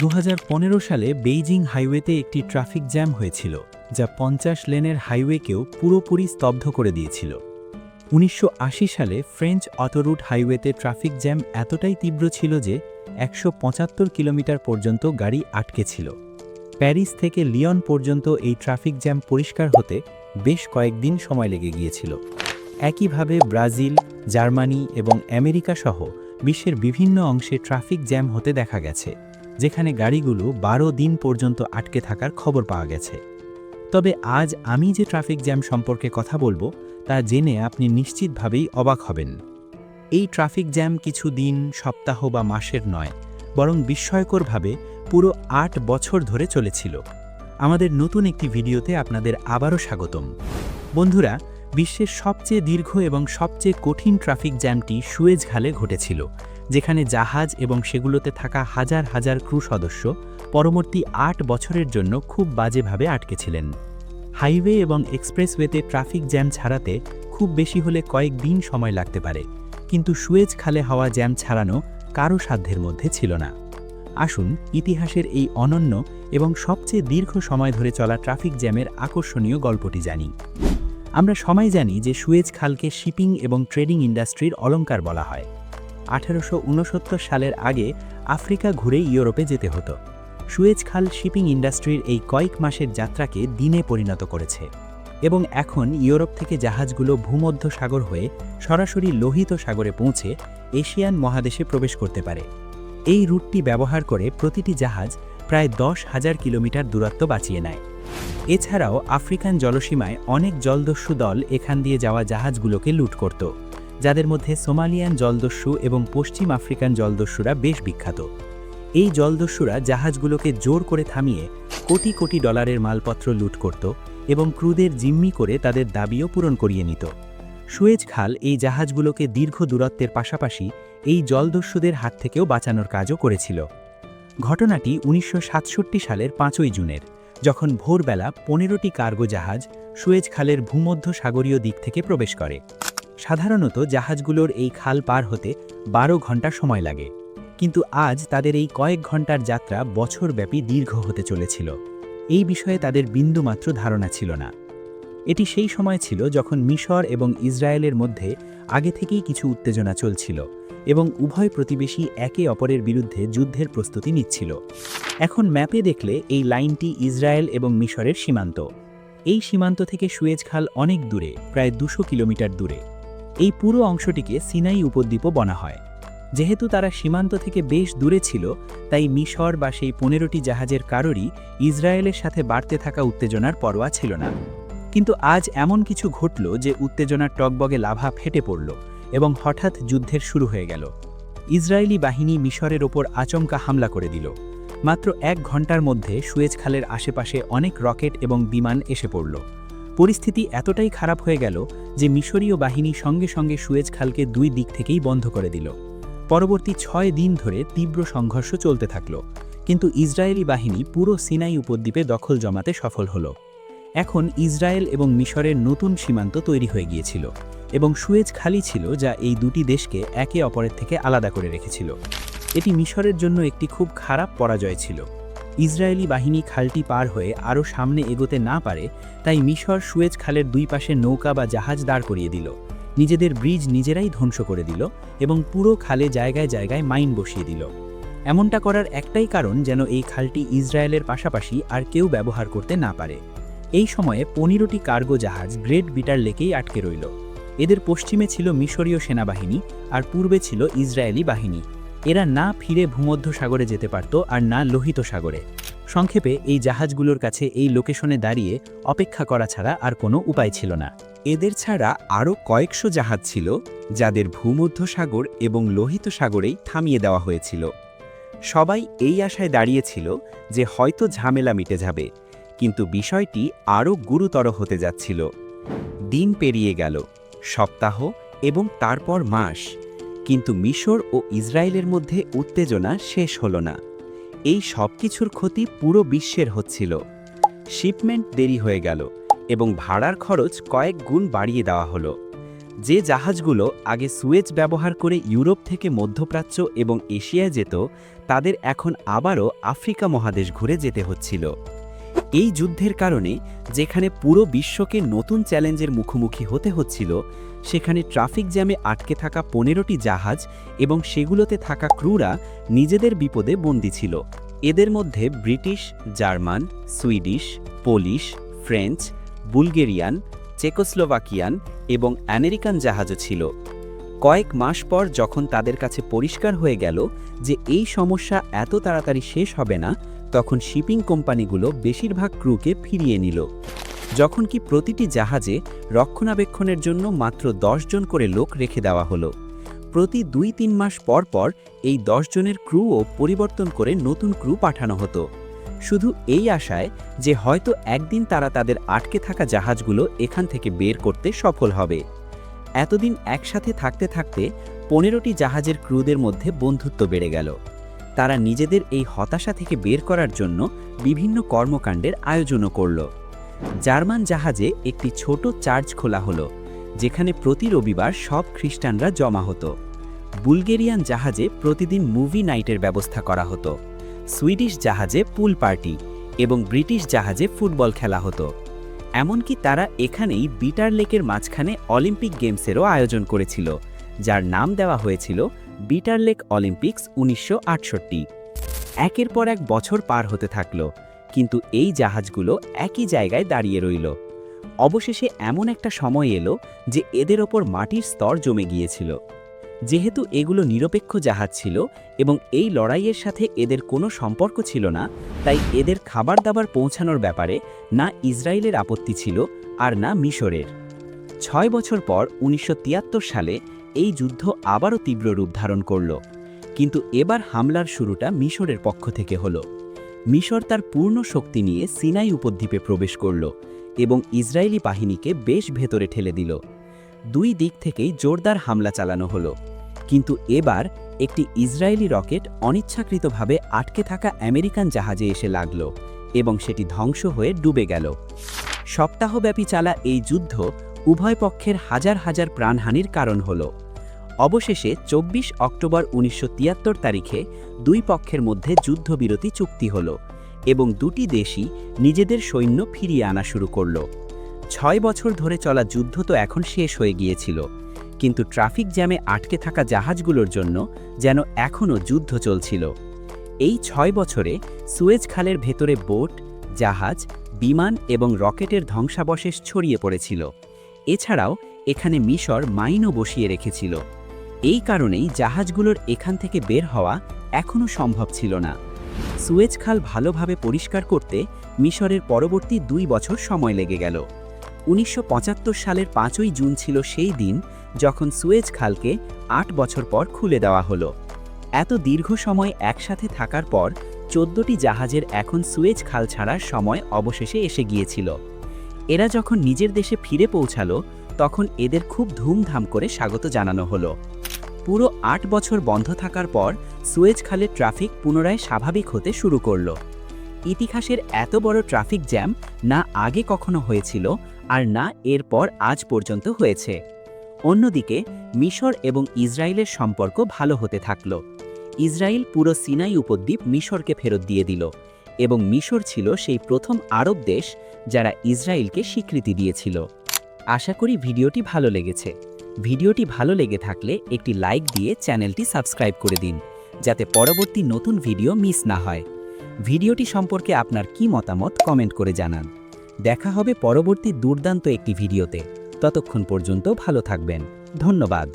দু হাজার পনেরো সালে বেইজিং হাইওয়েতে একটি ট্রাফিক জ্যাম হয়েছিল, যা পঞ্চাশ লেনের হাইওয়েকেও পুরোপুরি স্তব্ধ করে দিয়েছিল। উনিশশো আশি সালে ফ্রেঞ্চ অটোরুট হাইওয়েতে ট্রাফিক জ্যাম এতটাই তীব্র ছিল যে একশো পঁচাত্তর কিলোমিটার পর্যন্ত গাড়ি আটকে ছিল। প্যারিস থেকে লিয়ন পর্যন্ত এই ট্রাফিক জ্যাম পরিষ্কার হতে বেশ কয়েকদিন সময় লেগে গিয়েছিল। একইভাবে ব্রাজিল, জার্মানি এবং আমেরিকা সহ বিশ্বের বিভিন্ন অংশে ট্রাফিক জ্যাম হতে দেখা গেছে। যেখানে গাড়িগুলো বারো দিন পর্যন্ত আটকে থাকার খবর পাওয়া গেছে। তবে আজ আমি যে ট্রাফিক জ্যাম সম্পর্কে কথা বলব, তা জেনে আপনি নিশ্চিতভাবেই অবাক হবেন। এই ট্রাফিক জ্যাম কিছু দিন, সপ্তাহ বা মাসের নয়, বরং বিস্ময়করভাবে পুরো আট বছর ধরে চলেছিল। আমাদের নতুন একটি ভিডিওতে আপনাদের আবারও স্বাগতম। বন্ধুরা, বিশ্বের সবচেয়ে দীর্ঘ এবং সবচেয়ে কঠিন ট্রাফিক জ্যামটি সুয়েজ ঘালে ঘটেছিল। যেখানে জাহাজ এবং সেগুলোতে থাকা হাজার হাজার ক্রু সদস্য পরবর্তী আট বছরের জন্য খুব বাজেভাবে আটকেছিলেন হাইওয়ে এবং এক্সপ্রেসওয়েতে ট্রাফিক জ্যাম ছাড়াতে খুব বেশি হলে কয়েক দিন সময় লাগতে পারে, কিন্তু সুয়েজ খালে হওয়া জ্যাম ছাড়ানো কারও সাধ্যের মধ্যে ছিল না। আসুন, ইতিহাসের এই অনন্য এবং সবচেয়ে দীর্ঘ সময় ধরে চলা ট্রাফিক জ্যামের আকর্ষণীয় গল্পটি জানি। আমরা সবাই জানি যে সুয়েজ খালকে শিপিং এবং ট্রেডিং ইন্ডাস্ট্রির অলংকার বলা হয়। আঠারোশো উনসত্তর সালের আগে আফ্রিকা ঘুরে ইউরোপে যেতে হতো। সুয়েজ খাল শিপিং ইন্ডাস্ট্রির এই কয়েক মাসের যাত্রাকে দিনে পরিণত করেছে এবং এখন ইউরোপ থেকে জাহাজগুলো ভূমধ্য সাগর হয়ে সরাসরি লোহিত সাগরে পৌঁছে এশিয়ান মহাদেশে প্রবেশ করতে পারে। এই রুটটি ব্যবহার করে প্রতিটি জাহাজ প্রায় দশ হাজার কিলোমিটার দূরত্ব বাঁচিয়ে নেয়। এছাড়াও আফ্রিকান জলসীমায় অনেক জলদস্যু দল এখান দিয়ে যাওয়া জাহাজগুলোকে লুট করত। যাদের মধ্যে সোমালিয়ান জলদস্যু এবং পশ্চিম আফ্রিকান জলদস্যুরা বেশ বিখ্যাত। এই জলদস্যুরা জাহাজগুলোকে জোর করে থামিয়ে কোটি কোটি ডলারের মালপত্র লুট করত এবং ক্রুদের জিম্মি করে তাদের দাবিও পূরণ করিয়ে নিত। সুয়েজ খাল এই জাহাজগুলোকে দীর্ঘ দূরত্বের পাশাপাশি এই জলদস্যুদের হাত থেকেও বাঁচানোর কাজও করেছিল। ঘটনাটি উনিশশো সাতষট্টি সালের পাঁচই জুনের, যখন ভোরবেলা পনেরোটি কার্গো জাহাজ সুয়েজ খালের ভূমধ্য সাগরীয় দিক থেকে প্রবেশ করে। সাধারণত জাহাজগুলোর এই খাল পার হতে বারো ঘণ্টা সময় লাগে, কিন্তু আজ তাদের এই কয়েক ঘণ্টার যাত্রা বছরব্যাপী দীর্ঘ হতে চলেছিল। এই বিষয়ে তাদের বিন্দুমাত্র ধারণা ছিল না। এটি সেই সময় ছিল যখন মিশর এবং ইসরায়েলের মধ্যে আগে থেকেই কিছু উত্তেজনা চলছিল এবং উভয় প্রতিবেশী একে অপরের বিরুদ্ধে যুদ্ধের প্রস্তুতি নিচ্ছিল। এখন ম্যাপে দেখলে এই লাইনটি ইসরায়েল এবং মিশরের সীমান্ত। এই সীমান্ত থেকে সুয়েজ খাল অনেক দূরে, প্রায় দুশো কিলোমিটার দূরে। এই পুরো অংশটিকে সিনাই উপদ্বীপও বলা হয়। যেহেতু তারা সীমান্ত থেকে বেশ দূরে ছিল, তাই মিশর বা সেই পনেরোটি জাহাজের কারোরই ইসরায়েলের সাথে বাড়তে থাকা উত্তেজনার পরোয়া ছিল না। কিন্তু আজ এমন কিছু ঘটল যে উত্তেজনার টকবগে লাভা ফেটে পড়ল এবং হঠাৎ যুদ্ধের শুরু হয়ে গেল। ইসরায়েলি বাহিনী মিশরের ওপর আচমকা হামলা করে দিল। মাত্র এক ঘণ্টার মধ্যে সুয়েজ খালের আশেপাশে অনেক রকেট এবং বিমান এসে পড়ল। পরিস্থিতি এতটাই খারাপ হয়ে গেল যে মিশরীয় বাহিনী সঙ্গে সঙ্গে সুয়েজ খালকে দুই দিক থেকেই বন্ধ করে দিল। পরবর্তী ছয় দিন ধরে তীব্র সংঘর্ষ চলতে থাকল, কিন্তু ইসরায়েলি বাহিনী পুরো সিনাই উপদ্বীপে দখল জমাতে সফল হল। এখন ইসরায়েল এবং মিশরের নতুন সীমান্ত তৈরি হয়ে গিয়েছিল এবং সুয়েজ খালি ছিল যা এই দুটি দেশকে একে অপরের থেকে আলাদা করে রেখেছিল। এটি মিশরের জন্য একটি খুব খারাপ পরাজয় ছিল। ইসরায়েলি বাহিনী খালটি পার হয়ে আরও সামনে এগোতে না পারে, তাই মিশর সুয়েজ খালের দুই পাশে নৌকা বা জাহাজ দাঁড় করিয়ে দিল। নিজেদের ব্রিজ নিজেরাই ধ্বংস করে দিল এবং পুরো খালে জায়গায় জায়গায় মাইন বসিয়ে দিল। এমনটা করার একটাই কারণ যেন এই খালটি ইসরায়েলের পাশাপাশি আর কেউ ব্যবহার করতে না পারে। এই সময়ে পনেরোটি কার্গো জাহাজ গ্রেট বিটার লেকেই আটকে রইল। এদের পশ্চিমে ছিল মিশরীয় সেনাবাহিনী আর পূর্বে ছিল ইসরায়েলি বাহিনী। এরা না ফিরে ভূমধ্য সাগরে যেতে পারত আর না লোহিত সাগরে সংক্ষেপে, এই জাহাজগুলোর কাছে এই লোকেশনে দাঁড়িয়ে অপেক্ষা করা ছাড়া আর কোনো উপায় ছিল না। এদের ছাড়া আরও কয়েকশো জাহাজ ছিল, যাদের ভূমধ্য সাগর এবং লোহিত সাগরেই থামিয়ে দেওয়া হয়েছিল। সবাই এই আশায় দাঁড়িয়েছিল যে হয়তো ঝামেলা মিটে যাবে, কিন্তু বিষয়টি আরও গুরুতর হতে যাচ্ছিল। দিন পেরিয়ে গেল, সপ্তাহ এবং তারপর মাস। কিন্তু মিশর ও ইসরায়েলের মধ্যে উত্তেজনা শেষ হল না। এই সব কিছুর ক্ষতি পুরো বিশ্বের হচ্ছিল। শিপমেন্ট দেরি হয়ে গেল এবং ভাড়ার খরচ কয়েক গুণ বাড়িয়ে দেওয়া হলো। যে জাহাজগুলো আগে সুয়েজ ব্যবহার করে ইউরোপ থেকে মধ্যপ্রাচ্য এবং এশিয়ায় যেত, তাদের এখন আবারও আফ্রিকা মহাদেশ ঘুরে যেতে হচ্ছিল। এই যুদ্ধের কারণে যেখানে পুরো বিশ্বকে নতুন চ্যালেঞ্জের মুখোমুখি হতে হচ্ছিল সেখানে ট্রাফিক জ্যামে আটকে থাকা পনেরোটি জাহাজ এবং সেগুলোতে থাকা ক্রুরা নিজেদের বিপদে বন্দী ছিল। এদের মধ্যে British, German, Swedish, Polish, French, Bulgarian, Czechoslovakian এবং আমেরিকান জাহাজও ছিল। কয়েক মাস পর যখন তাদের কাছে পরিষ্কার হয়ে গেল যে এই সমস্যা এত তাড়াতাড়ি শেষ হবে না, তখন শিপিং কোম্পানিগুলো বেশিরভাগ ক্রুকে ফিরিয়ে নিল। যখন কি প্রতিটি জাহাজে রক্ষণাবেক্ষণের জন্য মাত্র জন করে লোক রেখে দেওয়া হলো, প্রতি দুই তিন মাস পর পর এই জনের ক্রুও পরিবর্তন করে নতুন ক্রু পাঠানো হতো। শুধু এই আশায় যে হয়তো একদিন তারা তাদের আটকে থাকা জাহাজগুলো এখান থেকে বের করতে সফল হবে। এতদিন একসাথে থাকতে থাকতে পনেরোটি জাহাজের ক্রুদের মধ্যে বন্ধুত্ব বেড়ে গেল। তারা নিজেদের এই হতাশা থেকে বের করার জন্য বিভিন্ন কর্মকাণ্ডের আয়োজনও করল। জার্মান জাহাজে একটি ছোট চার্চ খোলা হলো, যেখানে প্রতি রবিবার সব খ্রিস্টানরা জমা হতো। বুলগেরিয়ান জাহাজে প্রতিদিন মুভি নাইটের ব্যবস্থা করা হতো। সুইডিশ জাহাজে পুল পার্টি এবং ব্রিটিশ জাহাজে ফুটবল খেলা হতো। এমনকি তারা এখানেই বিটার লেকের মাঝখানে অলিম্পিক গেমসেরও আয়োজন করেছিল, যার নাম দেওয়া হয়েছিল বিটার লেক অলিম্পিক্স উনিশশো আটষট্টি। একের পর এক বছর পার হতে থাকল কিন্তু এই জাহাজগুলো একই জায়গায় দাঁড়িয়ে রইল। অবশেষে এমন একটা সময় এলো যে এদের ওপর মাটির স্তর জমে গিয়েছিল। যেহেতু এগুলো নিরপেক্ষ জাহাজ ছিল এবং এই লড়াইয়ের সাথে এদের কোনো সম্পর্ক ছিল না, তাই এদের খাবার দাবার পৌঁছানোর ব্যাপারে না ইসরায়েলের আপত্তি ছিল আর না মিশরের। ছয় বছর পর উনিশশো তিয়াত্তর সালে এই যুদ্ধ আবারও তীব্র রূপ ধারণ করল, কিন্তু এবার হামলার শুরুটা মিশরের পক্ষ থেকে হলো। মিশর তার পূর্ণ শক্তি নিয়ে সিনাই উপদ্বীপে প্রবেশ করল এবং ইসরায়েলি বাহিনীকে বেশ ভেতরে ঠেলে দিল। দুই দিক থেকেই জোরদার হামলা চালানো হলো। কিন্তু এবার একটি ইসরায়েলি রকেট অনিচ্ছাকৃতভাবে আটকে থাকা আমেরিকান জাহাজে এসে লাগল এবং সেটি ধ্বংস হয়ে ডুবে গেল। সপ্তাহব্যাপী চালা এই যুদ্ধ উভয় পক্ষের হাজার হাজার প্রাণহানির কারণ হল। অবশেষে চব্বিশ অক্টোবর উনিশশো তিয়াত্তর তারিখে দুই পক্ষের মধ্যে যুদ্ধবিরতি চুক্তি হল এবং দুটি দেশই নিজেদের সৈন্য ফিরিয়ে আনা শুরু করল। ছয় বছর ধরে চলা যুদ্ধ তো এখন শেষ হয়ে গিয়েছিল, কিন্তু ট্রাফিক জ্যামে আটকে থাকা জাহাজগুলোর জন্য যেন এখনও যুদ্ধ চলছিল। এই ছয় বছরে সুয়েজ খালের ভেতরে বোট, জাহাজ, বিমান এবং রকেটের ধ্বংসাবশেষ ছড়িয়ে পড়েছিল। এছাড়াও এখানে মিশর মাইনও বসিয়ে রেখেছিল। এই কারণেই জাহাজগুলোর এখান থেকে বের হওয়া এখনও সম্ভব ছিল না। সুয়েজ খাল ভালোভাবে পরিষ্কার করতে মিশরের পরবর্তী দুই বছর সময় লেগে গেল। উনিশশো পঁচাত্তর সালের পাঁচই জুন ছিল সেই দিন যখন সুয়েজ খালকে আট বছর পর খুলে দেওয়া হলো। এত দীর্ঘ সময় একসাথে থাকার পর চোদ্দটি জাহাজের এখন সুয়েজ খাল ছাড়ার সময় অবশেষে এসে গিয়েছিল। এরা যখন নিজের দেশে ফিরে পৌঁছালো, তখন এদের খুব ধুমধাম করে স্বাগত জানানো হলো। পুরো আট বছর বন্ধ থাকার পর সুয়েজ খালের ট্রাফিক পুনরায় স্বাভাবিক হতে শুরু করল। ইতিহাসের এত বড় ট্রাফিক জ্যাম না আগে কখনো হয়েছিল আর না এরপর আজ পর্যন্ত হয়েছে। অন্যদিকে, মিশর এবং ইসরায়েলের সম্পর্ক ভালো হতে থাকল। ইসরায়েল পুরো সিনাই উপদ্বীপ মিশরকে ফেরত দিয়ে দিল এবং মিশর ছিল সেই প্রথম আরব দেশ যারা ইসরায়েলকে স্বীকৃতি দিয়েছিল। আশা করি ভিডিওটি ভালো লেগেছে। ভিডিওটি ভালো লেগে থাকলে একটি লাইক দিয়ে চ্যানেলটি সাবস্ক্রাইব করে দিন, যাতে পরবর্তী নতুন ভিডিও মিস না হয়। ভিডিওটি সম্পর্কে আপনার কি মতামত কমেন্ট করে জানান। দেখা হবে পরবর্তী দুর্দান্ত একটি ভিডিওতে। ততক্ষণ পর্যন্ত ভালো থাকবেন। ধন্যবাদ।